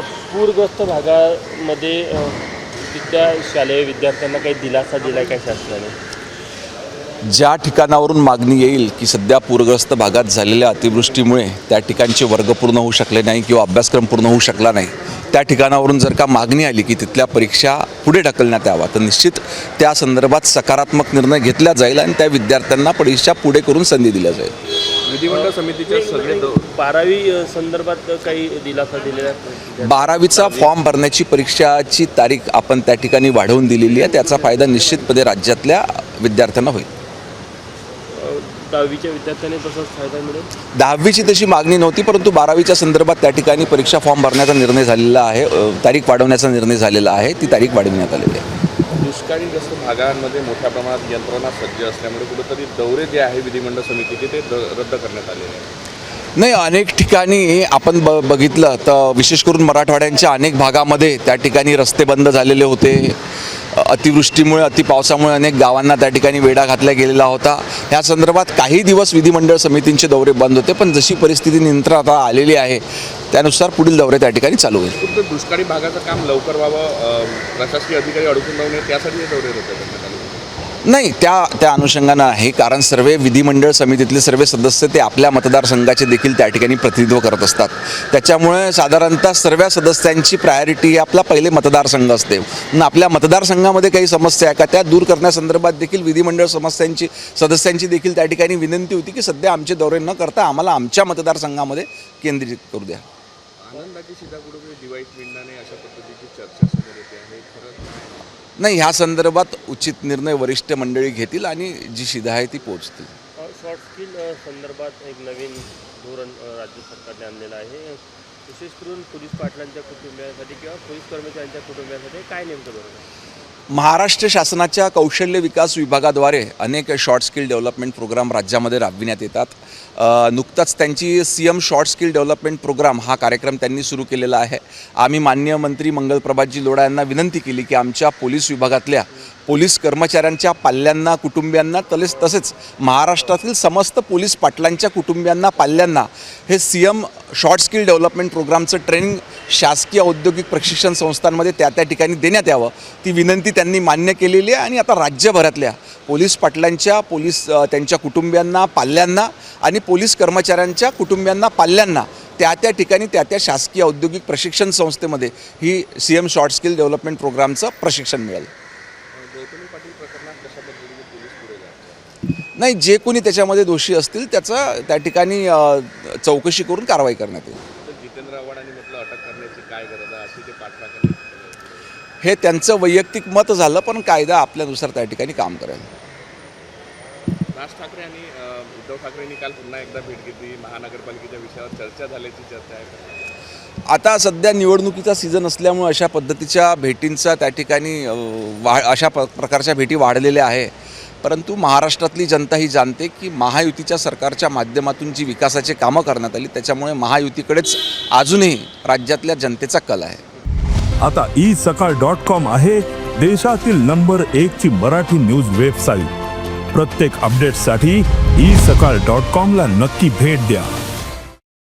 पूरग्रस्त भागामध्ये तिथल्या विद्या शालेय विद्यार्थ्यांना काही दिलासा दिला काय शासनाने? ज्या ठिकाणावरून मागणी येईल की सध्या पूरग्रस्त भागात झालेल्या अतिवृष्टीमुळे त्या ठिकाणचे वर्ग पूर्ण होऊ शकले नाही किंवा अभ्यासक्रम पूर्ण होऊ शकला नाही त्या ठिकाणावरून जर का मागणी आली की तिथल्या परीक्षा पुढे ढकलण्यात यावा तर निश्चित त्या संदर्भात सकारात्मक निर्णय घेतला जाईल आणि त्या विद्यार्थ्यांना परीक्षा पुढे करून संधी दिल्या जाईल. विधिमंडळ समितीच्या सगळे दौ- बारावी संदर्भात काही दिलासा दिलेला आहे? बारावीचा फॉर्म भरण्याची परीक्षाची तारीख आपण त्या ठिकाणी वाढवून दिलेली आहे. त्याचा फायदा निश्चितपणे राज्यातल्या विद्यार्थ्यांना होईल. दहावीच्या विद्यार्थ्यांनी तसाच फायदा मिळेल? दहावीची तशी मागणी नव्हती परंतु बारावीच्या संदर्भात त्या ठिकाणी परीक्षा फॉर्म भरण्याचा निर्णय झालेला आहे. तारीख वाढवण्याचा निर्णय झालेला आहे. ती तारीख वाढवण्यात आलेली आहे. दुष्काळीग्रस्त भागांमध्ये मोठ्या प्रमाणात यंत्रणा सज्ज असल्यामुळे कुठेतरी दौरे जे आहे विधिमंडळ समितीचे ते द- रद्द करण्यात आलेले आहे नाही अनेक ठिकाणी आपण ब बघितलं तर विशेष करून मराठवाड्यांच्या अनेक भागामध्ये त्या ठिकाणी रस्ते बंद झालेले होते. अतिवृष्टीमुळे अतिपावसामुळे अनेक गावांना त्या ठिकाणी वेढा घातला गेलेला होता. या संदर्भात काही दिवस विधिमंडळ समितींचे दौरे बंद होते पण जशी परिस्थिती नियंत्रणात आता आलेली आहे त्यानुसार पुढील दौरे त्या ठिकाणी चालू होईल. दुष्काळी भागाचं काम लवकर व्हावं प्रशासकीय अधिकारी अडकून राहू नये त्यासाठी दौरे होते. नाही त्या त्या अनुषंगानं आहे. कारण सर्व विधिमंडळ समितीतले सर्व सदस्य ते आपल्या मतदारसंघाचे देखील त्या ठिकाणी प्रतिनिधित्व करत असतात. त्याच्यामुळे साधारणतः सर्व सदस्यांची प्रायोरिटी आपला पहिले मतदारसंघ असते. आपल्या मतदारसंघामध्ये काही समस्या आहे का त्या दूर करण्यासंदर्भात देखील विधिमंडळ समस्यांची सदस्यांची देखील त्या ठिकाणी विनंती होती की सध्या आमचे दौरे न करता आम्हाला आमच्या मतदारसंघामध्ये केंद्रित करू द्या. आनंदाची सीताकुडुबे दिवाळीत मिळणार अशा पद्धतीची चर्चा समोर येते आहे. खरंच नाही. ह्या संदर्भात उचित निर्णय वरिष्ठ मंडळी घेतील आणि जी शिधा आहे ती पोहोचतील. शॉर्ट स्किल संदर्भात एक नवीन धोरण राज्य सरकारने आणलेलं आहे. विशेष करून पोलीस पाटलांच्या कुटुंबियांसाठी किंवा पोलीस कर्मचाऱ्यांच्या कुटुंबियांसाठी काय नेमकं धोरण आहे? महाराष्ट्र शासनाच्या कौशल्य विकास विभागाद्वारे अनेक शॉर्ट स्किल डेव्हलपमेंट प्रोग्राम राज्यामध्ये राबविण्यात येतात. नुकताच त्यांची C M short skill development program हा कार्यक्रम त्यांनी सुरू केलेला आहे. आम्ही माननीय मंत्री मंगल प्रभातजी लोढा यांना विनंती केली की आमच्या पोलीस विभागातल्या पोलीस कर्मचाऱ्यांच्या पाल्यांना कुटुंबियांना तसेच तसेच महाराष्ट्रातील समस्त पोलीस पाटलांच्या कुटुंबियांना पाल्यांना हे C M short skill development प्रोग्रामचं training शासकीय औद्योगिक प्रशिक्षण संस्थांमध्ये त्या त्या ठिकाणी देण्यात यावं. ती विनंती त्यांनी मान्य केलेली आहे आणि आता राज्यभरातल्या पोलीस पाटलांच्या पोलीस त्यांच्या कुटुंबियांना पाल्यांना आणि पोलीस कर्मचाऱ्यांच्या कुटुंबियांना पाल्यांना त्या त्या ठिकाणी त्या त्या शासकीय औद्योगिक प्रशिक्षण संस्थेमध्ये ही C M short skill development प्रोग्रामचं प्रशिक्षण मिळेल. नाही जे कोणी त्याच्यामध्ये दोषी असतील त्याचा त्या ठिकाणी चौकशी करून कारवाई करण्यात येईल. तर जितेंद्र आव्हाडांनी म्हटलं अटक करण्याची काय गरज आहे? अशी ते पाठलागाने हे त्यांचं वैयक्तिक मत झालं पण कायदा आपल्यानुसार त्या ठिकाणी काम करेल. राज ठाकरे आणि उद्धव ठाकरेंनी काल पुन्हा एकदा भेट घेतली. महानगरपालिकेच्या विषयावर चर्चा झाल्याची चर्चा आहे. आता सध्या निवडणुकीचा सीझन असल्यामुळे अशा पद्धतीच्या भेटींचा त्या ठिकाणी वा अशा प्रकारच्या भेटी वाढलेल्या आहे. परंतु महाराष्ट्रातली जनता ही जाणते की महायुतीच्या सरकारच्या माध्यमातून जी विकासाची कामं करण्यात आली त्याच्यामुळे महायुतीकडेच अजूनही राज्यातल्या जनतेचा कल आहे. आता ई सकाळ डॉट कॉम आहे देशातील नंबर एक ची मराठी न्यूज वेबसाईट प्रत्येक अपडेटसाठी ई सकाळ डॉट कॉम ला नक्की भेट द्या.